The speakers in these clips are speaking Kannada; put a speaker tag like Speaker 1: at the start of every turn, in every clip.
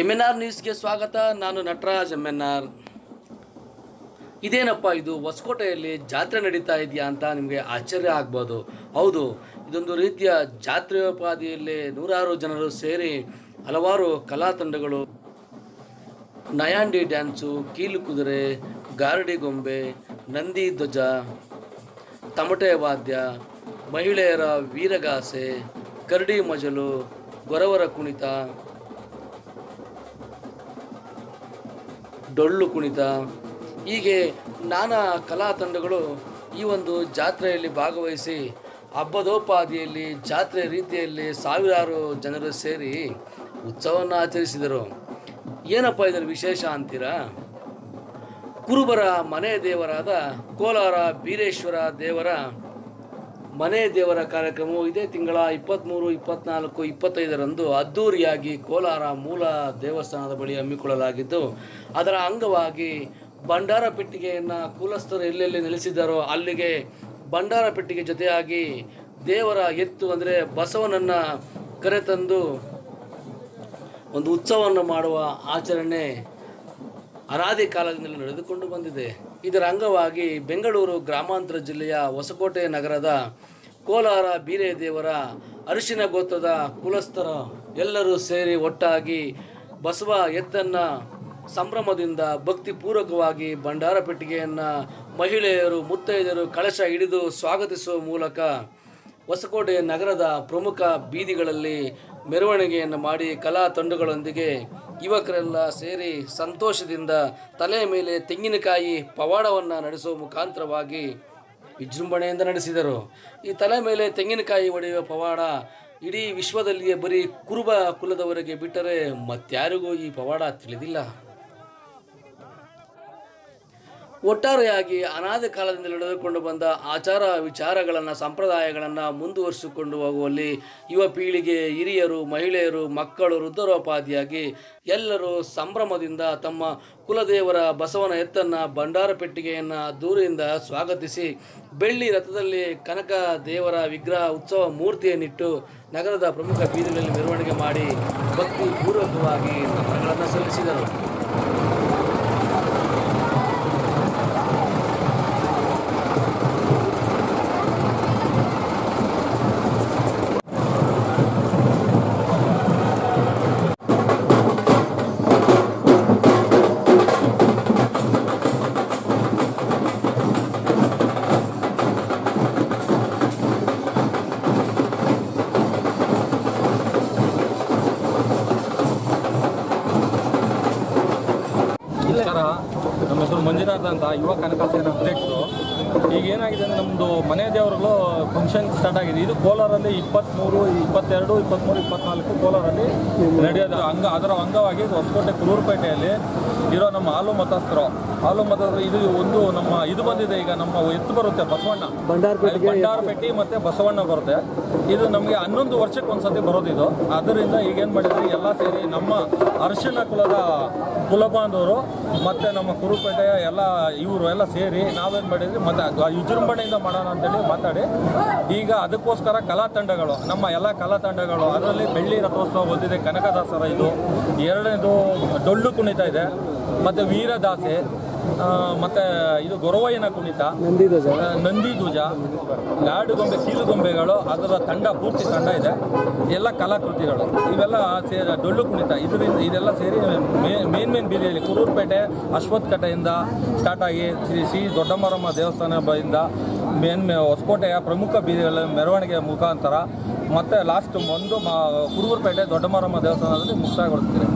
Speaker 1: ಎಂ ಎನ್ ಆರ್ ನ್ಯೂಸ್ಗೆ ಸ್ವಾಗತ. ನಾನು ನಟರಾಜ್ ಎಂ ಎನ್ ಆರ್ ಇದೇನಪ್ಪ ಇದು? ಹೊಸಕೋಟೆಯಲ್ಲಿ ಜಾತ್ರೆ ನಡೀತಾ ಇದೆಯಾ ಅಂತ ನಿಮಗೆ ಆಶ್ಚರ್ಯ ಆಗ್ಬೋದು. ಹೌದು, ಇದೊಂದು ರೀತಿಯ ಜಾತ್ರೆಯೋಪಾದಿಯಲ್ಲಿ ನೂರಾರು ಜನರು ಸೇರಿ ಹಲವಾರು ಕಲಾ ತಂಡಗಳು ನಯಾಂಡಿ ಡ್ಯಾನ್ಸು, ಕೀಲು ಕುದುರೆ, ಗಾರಡಿ ಗೊಂಬೆ, ನಂದಿ ಧ್ವಜ, ತಮಟೆ ವಾದ್ಯ, ಮಹಿಳೆಯರ ವೀರಗಾಸೆ, ಕರಡಿ ಮಜಲು, ಗೊರವರ ಕುಣಿತ ಡೊಳ್ಳು ಕುಣಿತ. ಹೀಗೆ ನಾನಾ ಕಲಾ ತಂಡಗಳು ಈ ಒಂದು ಜಾತ್ರೆಯಲ್ಲಿ ಭಾಗವಹಿಸಿ ಹಬ್ಬದೋಪಾದಿಯಲ್ಲಿ ಜಾತ್ರೆ ರೀತಿಯಲ್ಲಿ ಸಾವಿರಾರು ಜನರು ಸೇರಿ ಉತ್ಸವವನ್ನು ಆಚರಿಸಿದರು. ಏನಪ್ಪ ಇದರ ವಿಶೇಷ ಅಂತೀರಾ? ಕುರುಬರ ಮನೆ ದೇವರಾದ ಕೋಲಾರ ಬೀರೇಶ್ವರ ದೇವರ ಮನೆ ದೇವರ ಕಾರ್ಯಕ್ರಮವು ಇದೇ ತಿಂಗಳ ಇಪ್ಪತ್ತ್ಮೂರು ಇಪ್ಪತ್ತ್ನಾಲ್ಕು ಇಪ್ಪತ್ತೈದರಂದು ಅದ್ಧೂರಿಯಾಗಿ ಕೋಲಾರ ಮೂಲ ದೇವಸ್ಥಾನದ ಬಳಿ ಹಮ್ಮಿಕೊಳ್ಳಲಾಗಿದ್ದು, ಅದರ ಅಂಗವಾಗಿ ಭಂಡಾರ ಪೆಟ್ಟಿಗೆಯನ್ನು ಕುಲಸ್ಥರು ಎಲ್ಲೆಲ್ಲಿ ನೆಲೆಸಿದ್ದಾರೋ ಅಲ್ಲಿಗೆ ಭಂಡಾರ ಪೆಟ್ಟಿಗೆ ಜೊತೆಯಾಗಿ ದೇವರ ಎತ್ತು ಅಂದರೆ ಬಸವನನ್ನು ಕರೆತಂದು ಒಂದು ಉತ್ಸವವನ್ನು ಮಾಡುವ ಆಚರಣೆ ಅನಾದಿ ಕಾಲದಿಂದಲೂ ನಡೆದುಕೊಂಡು ಬಂದಿದೆ. ಇದರ ಅಂಗವಾಗಿ ಬೆಂಗಳೂರು ಗ್ರಾಮಾಂತರ ಜಿಲ್ಲೆಯ ಹೊಸಕೋಟೆ ನಗರದ ಕೋಲಾರ ಬೀರೇದೇವರ ಅರಿಶಿನ ಗೋತ್ರದ ಕುಲಸ್ಥರ ಎಲ್ಲರೂ ಸೇರಿ ಒಟ್ಟಾಗಿ ಬಸವ ಎತ್ತನ್ನು ಸಂಭ್ರಮದಿಂದ ಭಕ್ತಿಪೂರ್ವಕವಾಗಿ ಭಂಡಾರ ಪೆಟ್ಟಿಗೆಯನ್ನು ಮಹಿಳೆಯರು ಮುತ್ತೈದರು ಕಳಶ ಹಿಡಿದು ಸ್ವಾಗತಿಸುವ ಮೂಲಕ ಹೊಸಕೋಟೆ ನಗರದ ಪ್ರಮುಖ ಬೀದಿಗಳಲ್ಲಿ ಮೆರವಣಿಗೆಯನ್ನು ಮಾಡಿ ಕಲಾ ತಂಡಗಳೊಂದಿಗೆ ಯುವಕರೆಲ್ಲ ಸೇರಿ ಸಂತೋಷದಿಂದ ತಲೆ ಮೇಲೆ ತೆಂಗಿನಕಾಯಿ ಪವಾಡವನ್ನು ನಡೆಸುವ ಮುಖಾಂತರವಾಗಿ ವಿಜೃಂಭಣೆಯಿಂದ ನಡೆಸಿದರು. ಈ ತಲೆ ಮೇಲೆ ತೆಂಗಿನಕಾಯಿ ಒಡೆಯುವ ಪವಾಡ ಇಡೀ ವಿಶ್ವದಲ್ಲಿಯೇ ಬರೀ ಕುರುಬ ಕುಲದವರಿಗೆ ಬಿಟ್ಟರೆ ಮತ್ಯಾರಿಗೂ ಈ ಪವಾಡ ತಿಳಿದಿಲ್ಲ. ಒಟ್ಟಾರೆಯಾಗಿ ಅನಾದ ಕಾಲದಿಂದ ನಡೆದುಕೊಂಡು ಬಂದ ಆಚಾರ ವಿಚಾರಗಳನ್ನು, ಸಂಪ್ರದಾಯಗಳನ್ನು ಮುಂದುವರಿಸಿಕೊಂಡು ಹೋಗುವಲ್ಲಿ ಯುವ ಪೀಳಿಗೆ ಹಿರಿಯರು, ಮಹಿಳೆಯರು, ಮಕ್ಕಳು ವೃದ್ಧರೋಪಾದಿಯಾಗಿ ಎಲ್ಲರೂ ಸಂಭ್ರಮದಿಂದ ತಮ್ಮ ಕುಲದೇವರ ಬಸವನ ಎತ್ತನ್ನು ಭಂಡಾರ ಪೆಟ್ಟಿಗೆಯನ್ನು ದೂರದಿಂದ ಸ್ವಾಗತಿಸಿ ಬೆಳ್ಳಿ ರಥದಲ್ಲಿ ಕನಕ ದೇವರ ವಿಗ್ರಹ ಉತ್ಸವ ಮೂರ್ತಿಯನ್ನಿಟ್ಟು ನಗರದ ಪ್ರಮುಖ ಬೀದಿಗಳಲ್ಲಿ ಮೆರವಣಿಗೆ ಮಾಡಿ ಭಕ್ತಿ ಪೂರ್ವಕವಾಗಿ ಸಲ್ಲಿಸಿದರು.
Speaker 2: ಮಂಜುನಾಥ್ ಅಂತ ಯುವ ಕನಕ ಸೇನಾ ಅಧ್ಯಕ್ಷರು. ಈಗ ಏನಾಗಿದೆ ಅಂದರೆ ನಮ್ಮದು ಮನೆ ದೇವರುಗಳು ಫಂಕ್ಷನ್ ಸ್ಟಾರ್ಟ್ ಆಗಿದೆ. ಇದು ಕೋಲಾರಲ್ಲಿ ಇಪ್ಪತ್ತ್ಮೂರು ಇಪ್ಪತ್ತೆರಡು ಇಪ್ಪತ್ತ್ಮೂರು ಇಪ್ಪತ್ನಾಲ್ಕು ಕೋಲಾರಲ್ಲಿ ನಡೆಯೋದು. ಅಂಗ ಅದರ ಅಂಗವಾಗಿ ಹೊಸಕೋಟೆ ಕುರೂರುಪೇಟೆಯಲ್ಲಿ ಇರೋ ನಮ್ಮ ಹಾಲು ಮತಸ್ಥರು. ಹಾಲು ಮತಸ್ಥರು ಇದು ಒಂದು ನಮ್ಮ ಇದು ಬಂದಿದೆ ಈಗ ನಮ್ಮ ಎತ್ತು ಬರುತ್ತೆ ಬಸವಣ್ಣ. ಬಂಡಾರಪೇಟೆ ಮತ್ತು ಬಸವಣ್ಣ ಬರುತ್ತೆ. ಇದು ನಮಗೆ ಹನ್ನೊಂದು ವರ್ಷಕ್ಕೆ ಒಂದ್ಸತಿ ಬರೋದಿದು ಅದರಿಂದ ಈಗೇನು ಮಾಡಿದ್ವಿ ಎಲ್ಲ ಸೇರಿ ನಮ್ಮ ಅರ್ಶನ ಕುಲದ ಕುಲಬಾಂಧವರು ಮತ್ತು ನಮ್ಮ ಕುರುಪೇಟೆಯ ಎಲ್ಲ ಇವರು ಎಲ್ಲ ಸೇರಿ ನಾವೇನು ಮಾಡಿದ್ವಿ ಮತ್ತು ವಿಜೃಂಭಣೆಯಿಂದ ಮಾಡೋಣ ಅಂತೇಳಿ ಮಾತಾಡಿ. ಈಗ ಅದಕ್ಕೋಸ್ಕರ ಕಲಾ ತಂಡಗಳು, ನಮ್ಮ ಎಲ್ಲ ಕಲಾ ತಂಡಗಳು, ಅದರಲ್ಲಿ ಬೆಳ್ಳಿ ರಥೋತ್ಸವ ಬಂದಿದೆ, ಕನಕದಾಸರ ಇದು. ಎರಡನೇದು ಡೊಳ್ಳು ಕುಣಿತ ಇದೆ, ಮತ್ತು ವೀರದಾಸೆ ಮತ್ತೆ ಇದು ಗೊರವಯ್ಯನ ಕುಣಿತ. ನಂದಿ ಧ್ವಜ ತಿಲ ಗೊಂಬೆಗಳು ಅದರ ತಂಡ ಪೂರ್ತಿ ತಂಡ ಇದೆ. ಎಲ್ಲ ಕಲಾಕೃತಿಗಳು. ಇವೆಲ್ಲ ಸೇರಿ ಡೊಳ್ಳು ಕುಣಿತ. ಇದರಿಂದ ಇದೆಲ್ಲ ಸೇರಿ ಮೇನ್ ಮೇನ್ ಬೀದಿಯಲ್ಲಿ ಕುರೂರುಪೇಟೆ ಅಶ್ವತ್ಥ ಕಟ್ಟೆಯಿಂದ ಸ್ಟಾರ್ಟ್ ಆಗಿ ಶ್ರೀ ಶ್ರೀ ದೊಡ್ಡಮರಮ್ಮ ದೇವಸ್ಥಾನ ಬಳಿಂದ ಮೇನ್ ಹೊಸಕೋಟೆಯ ಪ್ರಮುಖ ಬೀದಿಗಳ ಮೆರವಣಿಗೆ ಮುಖಾಂತರ ಮತ್ತೆ ಲಾಸ್ಟ್ ಒಂದು ಮ ದೊಡ್ಡಮ್ಮರಮ್ಮ ದೊಡ್ಡಮರಮ್ಮ ದೇವಸ್ಥಾನದಲ್ಲಿ ಮುಕ್ತಾಯಗೊಳಿಸ್ತೀವಿ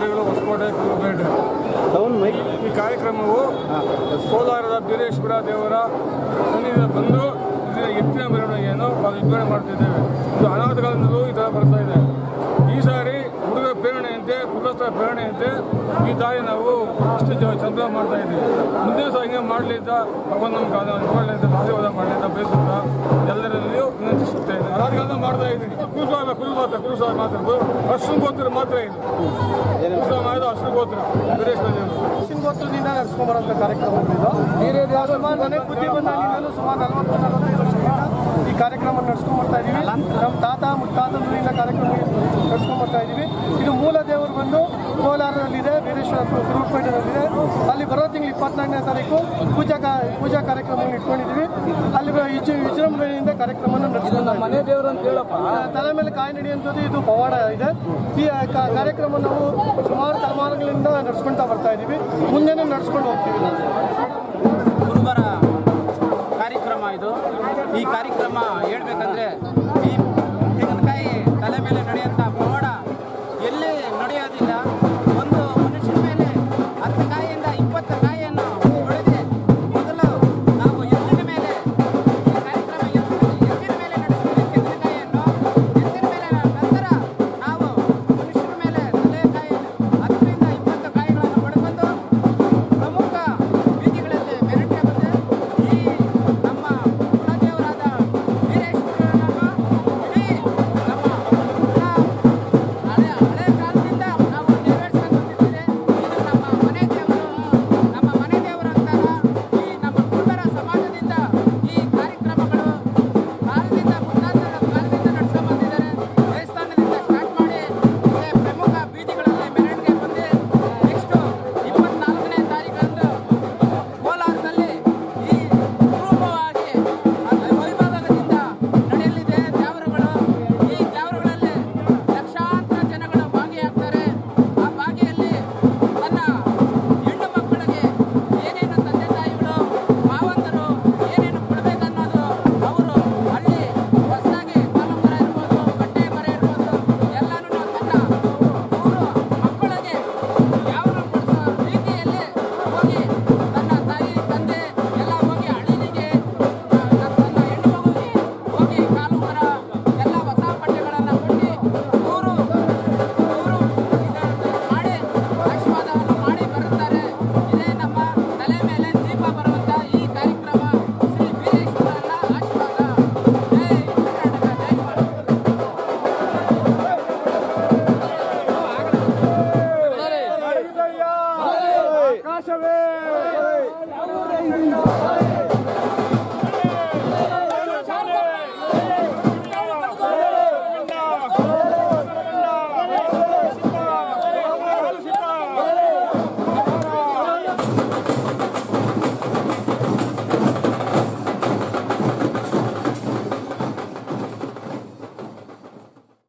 Speaker 3: ಮರಿಗಳು ಹೊಸಕೋಟೆ ಕುರುಪೇಟೆ ಈ ಕಾರ್ಯಕ್ರಮವು ಕೋಲಾರದ ಬೀರೇಶ್ವರ ದೇವರ ಸನ್ನಿಧಿಗೆ ಬಂದು ಇದರ ಎತ್ತಿನ ಮೆರವಣಿಗೆಯನ್ನು ನಾವು ವಿಜ್ಞಾನ ಮಾಡ್ತಿದ್ದೇವೆ ಇದು ಅನಾಥಗಳಿಂದಲೂ ಈ ಥರ ಬರ್ತಾ ಇದೆ. ಈ ಸಾರಿ ಹುಡುಗ ಪ್ರೇರಣೆಯಂತೆ ಕುಲಸ್ಥರ ಪ್ರೇರಣೆಯಂತೆ ಈ ದಾರಿ ನಾವು ಇಷ್ಟು ಸಂಭ್ರಮ ಮಾಡ್ತಾ ಇದ್ದೀವಿ. ಮುಂದಿನ ಹಿಂಗೆ ಮಾಡಲಿ ಅಂತ ಭಗವಂತ ನಮ್ಗೆ ಆಶೀರ್ವಾದ ಮಾಡಲಿ ಅಂತ ಬಯಸುತ್ತಾ ಎಲ್ಲರಲ್ಲಿ ಮಾಡ್ತಾ ಇದ್ದೀನಿ ಕುರುಸ್ವಾಮಿ ಕುರು ಮಾತ್ರ ಕುರುಸ್ವಾಮಿ ಮಾತ್ರ ಅಷ್ಟು ಗೋತ್ರ ಮಾತ್ರ ಇದು ಕುರುಸ್ವಾಮಿ ಆಯ್ತು ಅಷ್ಟು ಗೋತ್ರ ವೀರೇಶ್ವರ ದೇವರು
Speaker 4: ಶಿಂಗೋತ್ರದಿಂದ ನಡೆಸ್ಕೊಂಬರೋಂಥ ಕಾರ್ಯಕ್ರಮಗಳಿದು ಸುಮಾರು ನನಗೆ ಬುದ್ಧಿ ಬಂದಾಗಿಂದಲೂ ಸುಮಾರು ನಲವತ್ತು ಕಾರ್ಯಕ್ರಮ ಬರ್ತಾ ಇದ್ದೀವಿ. ನಮ್ಮ ತಾತ ಮುತ್ತಾತ ಊರಿನ ಕಾರ್ಯಕ್ರಮ ಬರ್ತಾ ಇದ್ದೀವಿ. ಇದು ಮೂಲ ದೇವರು ಬಂದು ಕೋಲಾರದಲ್ಲಿದೆ ವೀರೇಶ್ವರ ಗುರುಪೇಟೆಯಲ್ಲಿದೆ ಅಲ್ಲಿ ಬರೋ ತಿಂಗಳು ಇಪ್ಪತ್ನಾಲ್ಕನೇ ತಾರೀಕು ಪೂಜಾ ಪೂಜಾ ಕಾರ್ಯಕ್ರಮವನ್ನು ಇಟ್ಕೊಂಡಿದ್ದೀವಿ. ಅಲ್ಲಿ ವಿಜೃಂಭಣೆಯಿಂದ ಕಾರ್ಯಕ್ರಮವನ್ನು ಮನೆ ದೇವರು ಅಂತ ಹೇಳಪ್ಪ ತಲೆ ಮೇಲೆ ಕಾಯಿ ನಡೆಯುವಂಥದ್ದು ಇದು ಪವಾಡ ಇದೆ. ಈ ಕಾರ್ಯಕ್ರಮ ನಾವು ಸುಮಾರು ತಲೆಮಾರುಗಳಿಂದ ನಡ್ಸ್ಕೊಳ್ತಾ ಬರ್ತಾ ಇದ್ದೀವಿ. ಮುಂದೆನೂ ನಡೆಸ್ಕೊಂಡು ಹೋಗ್ತೀವಿ ಗುರುವಾರ ಕಾರ್ಯಕ್ರಮ ಇದು. ಈ ಕಾರ್ಯಕ್ರಮ ಹೇಳ್ಬೇಕಂದ್ರೆ